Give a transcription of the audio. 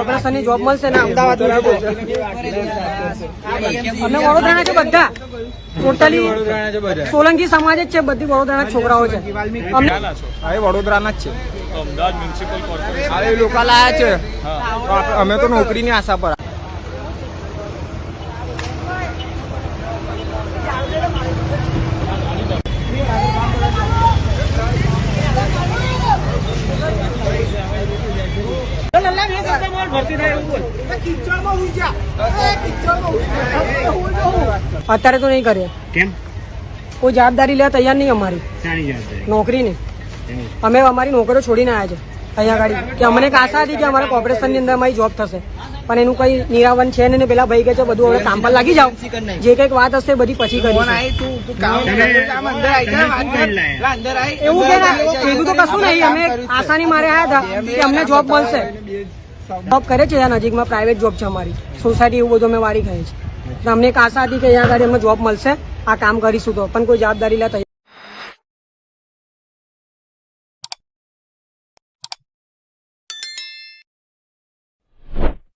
કોર્પોરેશનની જોબ મળશે ને અમદાવાદ અમે વડોદરાના છે બધા. ટોટલી સોલંકી સમાજ જ છે બધી વડોદરાના છોકરાઓ છે. અમે વડોદરાના જ છે. Ahmedabad municipal corporation. લોકલ આયા છે. અમે તો નોકરીની આશા પર અત્યારે તો નહીં કરે કેમ? કોઈ જવાબદારી લેવા તૈયાર નહીં અમારી. નોકરી નહીં. અમે અમારી નોકરીઓ છોડીને આવ્યા છે. અહીંયા ગાડી. કે અમને આશા હતી કે અમારા કોર્પોરેશનની અંદર અમારી જોબ થશે. પણ એનું કઈ નિરાવન છે ને પેલા ભાઈ કે છે બધું હવે કામ પર લાગી જાવ જે કંઈક વાત હશે બધી પછી કરી એવું કે એવું તો કશું નહીં. અમે આશાની મારે આવ્યા હતા કે અમને જોબ મળશે. જોબ કરે છે ત્યાં નજીકમાં પ્રાઇવેટ જોબ છે અમારી. સોસાયટી એવું બધું અમે વારી ખાઈએ છીએ. અમને એક આશા હતી કે અહીંયા આગળ અમે જોબ મળશે, આ કામ કરીશું તો. પણ કોઈ જવાબદારી લેતા